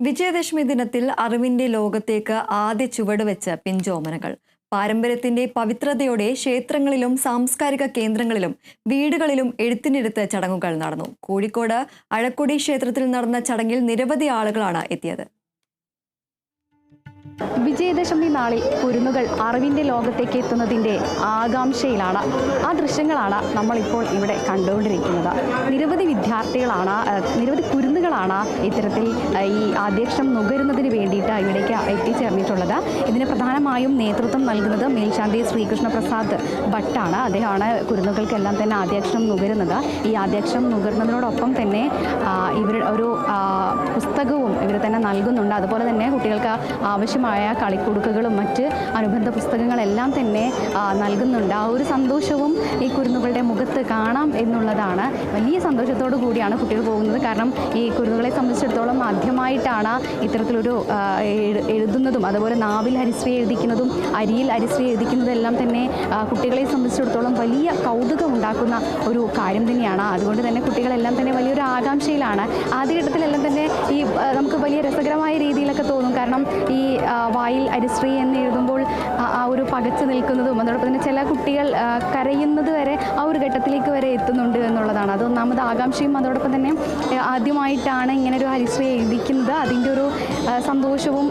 വിജയദശമി ദിനത്തിൽ അറിവിന്റെ ലോകത്തേക്ക് ആദ്യ ചുവട് വെച്ച പിഞ്ചോമനകൾ. പാരമ്പര്യത്തിന്റെ പവിത്രതയോടെ ക്ഷേത്രങ്ങളിലും സാംസ്കാരിക കേന്ദ്രങ്ങളിലും വീടുകളിലും എഴുത്തിനിരുത്ത് ചടങ്ങുകൾ നടന്നു. കോഴിക്കോട് അഴക്കൊടി ക്ഷേത്രത്തിൽ നടന്ന ചടങ്ങിൽ നിരവധി ആളുകളാണ് എത്തിയത്. വിജയദശമി നാളിൽ കുരുന്നുകൾ അറിവിന്റെ ലോകത്തേക്ക് എത്തുന്നതിന്റെ ആകാംക്ഷയിലാണ്. ആ ദൃശ്യങ്ങളാണ് നമ്മളിപ്പോൾ ഇവിടെ കണ്ടുകൊണ്ടിരിക്കുന്നത്. നിരവധി വിദ്യാർത്ഥികളാണ് നിരവധി കുരുന്നുകളാണ് ഇത്തരത്തിൽ ഈ ആദ്യക്ഷം നുകരുന്നതിന് വേണ്ടിയിട്ട് ഇവിടേക്ക് എത്തിച്ചേർന്നിട്ടുള്ളത്. ഇതിന് പ്രധാനമായും നേതൃത്വം നൽകുന്നത് മേൽശാന്തി ശ്രീകൃഷ്ണ പ്രസാദ് ഭട്ടാണ്. അദ്ദേഹമാണ് കുരുന്നുകൾക്കെല്ലാം തന്നെ ആദ്യാക്ഷരം നുകരുന്നത്. ഈ ആദ്യാക്ഷരം നുകരുന്നതിനോടൊപ്പം തന്നെ ഇവർ ഒരു പുസ്തകവും ഇവർ തന്നെ നൽകുന്നുണ്ട്. അതുപോലെ തന്നെ കുട്ടികൾക്ക് ആവശ്യമായ കളിക്കുടുക്കുകളും മറ്റ് അനുബന്ധ പുസ്തകങ്ങളെല്ലാം തന്നെ നൽകുന്നുണ്ട്. ആ ഒരു സന്തോഷവും ഈ കുരുന്നുകളുടെ മുഖത്ത് കാണാം എന്നുള്ളതാണ് വലിയ സന്തോഷത്തോടു കൂടിയാണ് കുട്ടികൾ പോകുന്നത്. കാരണം ഈ കുരുന്നുകളെ സംബന്ധിച്ചിടത്തോളം ആദ്യമായിട്ടാണ് ഇത്തരത്തിലൊരു എഴുതുന്നതും അതുപോലെ നാവിൽ ഹരിശ്രീ എഴുതിക്കുന്നതും അരിയിൽ ഹരിശ്രീ എഴുതിക്കുന്നതെല്ലാം തന്നെ കുട്ടികളെ സംബന്ധിച്ചിടത്തോളം വലിയ കൗതുകം ഉണ്ടാക്കുന്ന ഒരു കാര്യം തന്നെയാണ്. അതുകൊണ്ട് തന്നെ കുട്ടികളെല്ലാം തന്നെ വലിയൊരു ആകാംക്ഷയിലാണ്. ആദ്യഘട്ടത്തിലെല്ലാം തന്നെ ഈ നമുക്ക് വലിയ രസകരമായ രീതിയിലൊക്കെ തോന്നും. കാരണം ഈ വായിൽ അരിശ്രീ എന്ന് എഴുതുമ്പോൾ ആ- ഒരു പകച്ചു നിൽക്കുന്നതും അതോടൊപ്പം തന്നെ ചില കുട്ടികൾ കരയുന്നത് വരെ ആ ഒരു ഘട്ടത്തിലേക്ക് വരെ എത്തുന്നുണ്ട് എന്നുള്ളതാണ്. അത് ഒന്നാമത് ആകാംക്ഷയും അതോടൊപ്പം തന്നെ ആദ്യമായിട്ടാണ് ഇങ്ങനെ ഒരു ഹരിശ്രീ എഴുതിക്കുന്നത്. അതിന്റെ ഒരു സന്തോഷവും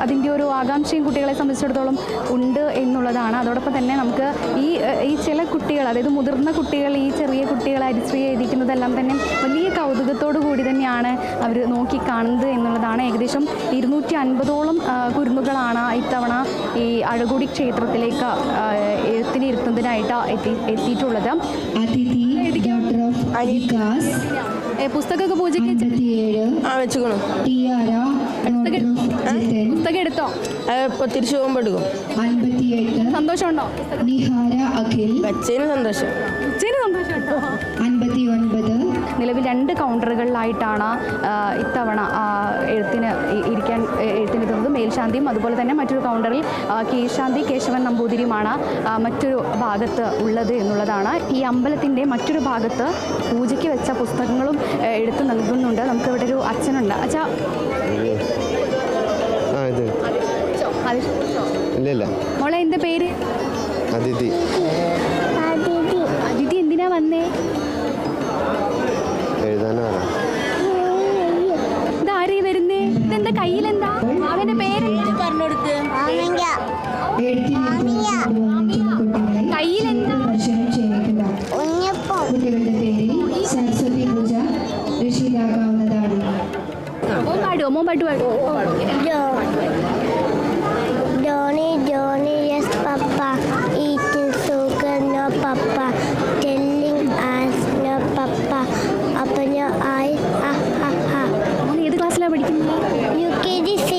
അതിന്റെ ഒരു ആകാംക്ഷയും കുട്ടികളെ സംബന്ധിച്ചിടത്തോളം ഉണ്ട് എന്നുള്ളതാണ്. അതോടൊപ്പം തന്നെ നമുക്ക് ഈ ഈ ചില കുട്ടികൾ അതായത് മുതിർന്ന കുട്ടികൾ ഈ ചെറിയ കുട്ടികൾ ഹരിശ്രീ എഴുതിക്കുന്നതെല്ലാം തന്നെ വലിയ കൗതുകത്തോടു കൂടി തന്നെയാണ് അവർ നോക്കിക്കാണുന്നത് എന്നുള്ളതാണ്. ഏകദേശം ഇരുന്നൂറ്റി അൻപതോളം കുരുന്നുകളാണ് ഇത്തവണ ഈ അഴകുടി ക്ഷേത്രത്തിലേക്ക് എഴുത്തിനിരുത്തുന്നതിനായിട്ട് എത്തി എത്തിയിട്ടുള്ളത്. പുസ്തകമൊക്കെ പൂജയ്ക്ക് പുസ്തകം എടുത്തോ? തിരിച്ചു പോകുമ്പോൾ എടുക്കും. സന്തോഷമുണ്ടോ? നിഹാര അഖിൽ. സന്തോഷം. സന്തോഷമുണ്ടോ? അൻപത്തി ഒൻപത് നിലവിൽ രണ്ട് കൗണ്ടറുകളിലായിട്ടാണ് ഇത്തവണ എഴുത്തിന് ഇരിക്കാൻ എഴുത്തിനെത്തുന്നത് മേൽശാന്തിയും അതുപോലെ തന്നെ മറ്റൊരു കൗണ്ടറിൽ കീഴ്ശാന്തി കേശവൻ നമ്പൂതിരിയുമാണ് മറ്റൊരു ഭാഗത്ത് ഉള്ളത് എന്നുള്ളതാണ്. ഈ അമ്പലത്തിന്റെ മറ്റൊരു ഭാഗത്ത് പൂജയ്ക്ക് വെച്ച പുസ്തകങ്ങളും എടുത്ത് നൽകുന്നുണ്ട്. നമുക്ക് ഇവിടെ ഒരു അച്ഛനുണ്ട്. അച്ഛാ. ഇല്ല മോളെ എന്റെ പേര്? അതിഥി. പാട്ട് yes, Papa. Eating sugar, no, Papa. Telling us, no, Papa. Open your eyes, ha, ha, ha. മോൻ ഏത് ക്ലാസ്സിലാണ് പഠിക്കുന്നത് UKGC.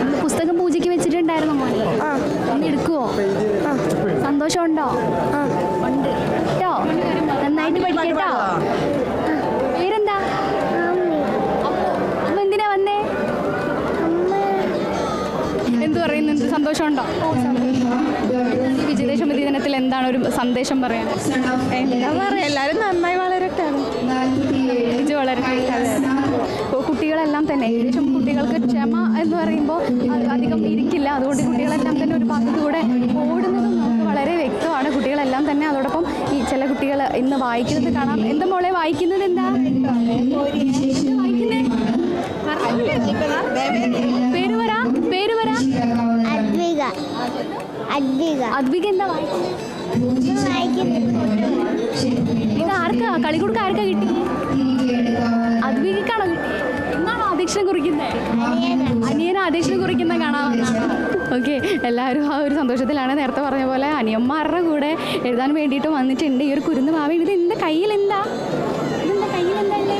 ഇന്ന് പുസ്തകം പൂജയ്ക്ക് വെച്ചിട്ടുണ്ടായിരുന്നു ആ, ഒന്ന് എടുക്കുവോ ആ, സന്തോഷമുണ്ടോ ആ. ഉണ്ട് കേട്ടോ നന്നായിട്ട് പഠിക്കട്ടോ പേരെന്താ അപ്പൊ എന്തിനാ വന്നേ എന്ത് പറയുന്നു എന്ത് സന്തോഷമുണ്ടോ? വിജയദശമി ദിനത്തിൽ എന്താണ് ഒരു സന്ദേശം പറയാൻ? എന്താ പറയാ എല്ലാവരും നന്നായി വളരട്ടെ വിജയ് വളരട്ടെ കുട്ടികളെല്ലാം തന്നെ ഏകദേശം കുട്ടികൾക്ക് ക്ഷമ എന്ന് പറയുമ്പോൾ അധികം ഇരിക്കില്ല. അതുകൊണ്ട് കുട്ടികളെല്ലാം തന്നെ ഒരു ഭാഗത്തുകൂടെ ഓടുന്നതും നമുക്ക് വളരെ വ്യക്തമാണ്. കുട്ടികളെല്ലാം തന്നെ അതോടൊപ്പം ഈ ചില കുട്ടികൾ ഇന്ന് വായിക്കുന്നത് കാണാം. എന്താ മോളെ വായിക്കുന്നത് എന്താ? എന്താ അദ്വിക എന്താ ഇത് ആർക്കാ? കളിക്കുടുക്ക ആർക്കാ കിട്ടി അദ്വികാണോ കിട്ടി എന്നാണോ അധ്യക്ഷനെ കുറിക്കുന്നത്? അനിയനെ അധ്യക്ഷനെ കുറിക്കുന്ന കാണാമെന്നാണ് ഓക്കെ എല്ലാവരും ആ ഒരു സന്തോഷത്തിലാണ് നേരത്തെ പറഞ്ഞ പോലെ അനിയന്മാരുടെ കൂടെ എഴുതാൻ വേണ്ടിയിട്ട് വന്നിട്ടുണ്ട്. ഈ ഒരു കുരുന്ന് ഭാവി ഇത് എന്താ? കയ്യിൽ എന്താ ഇതെന്താ കയ്യിൽ എന്താ ഉള്ളേ?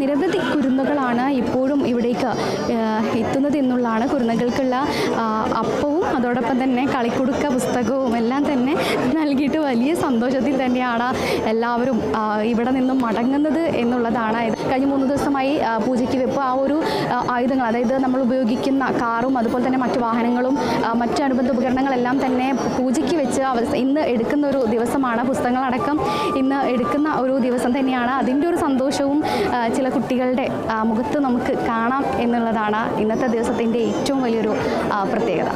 നിരവധി കുരുന്നുകളാണ് ഇപ്പോഴും ഇവിടേക്ക് എത്തുന്നത് എന്നുള്ളതാണ് കുരുന്നുകൾക്കുള്ള അപ്പവും അതോടൊപ്പം തന്നെ കളിക്കുടുക്ക പുസ്തകവും എല്ലാം തന്നെ നൽകിയിട്ട് വലിയ സന്തോഷത്തിൽ തന്നെയാണ് എല്ലാവരും ഇവിടെ നിന്നും മടങ്ങുന്നത് എന്നുള്ളതാണ്. കഴിഞ്ഞ മൂന്ന് ദിവസമായി പൂജയ്ക്ക് വെപ്പ്. ആ ഒരു ആയുധങ്ങൾ അതായത് നമ്മൾ ഉപയോഗിക്കുന്ന കാറും അതുപോലെ തന്നെ മറ്റു വാഹനങ്ങളും മറ്റു അനുബന്ധ ഉപകരണങ്ങളെല്ലാം തന്നെ പൂജയ്ക്ക് വെച്ച് ഇന്ന് എടുക്കുന്ന ഒരു ദിവസമാണ്. പുസ്തകങ്ങളടക്കം ഇന്ന് എടുക്കുന്ന ഒരു ദിവസം തന്നെയാണ്. അതിന്റെ ഒരു സന്തോഷവും ചില കുട്ടികളുടെ മുഖത്ത് നമുക്ക് കാണാം എന്നുള്ളതാണ് ഇന്നത്തെ ദിവസത്തിന്റെ ഏറ്റവും വലിയൊരു പ്രത്യേകത.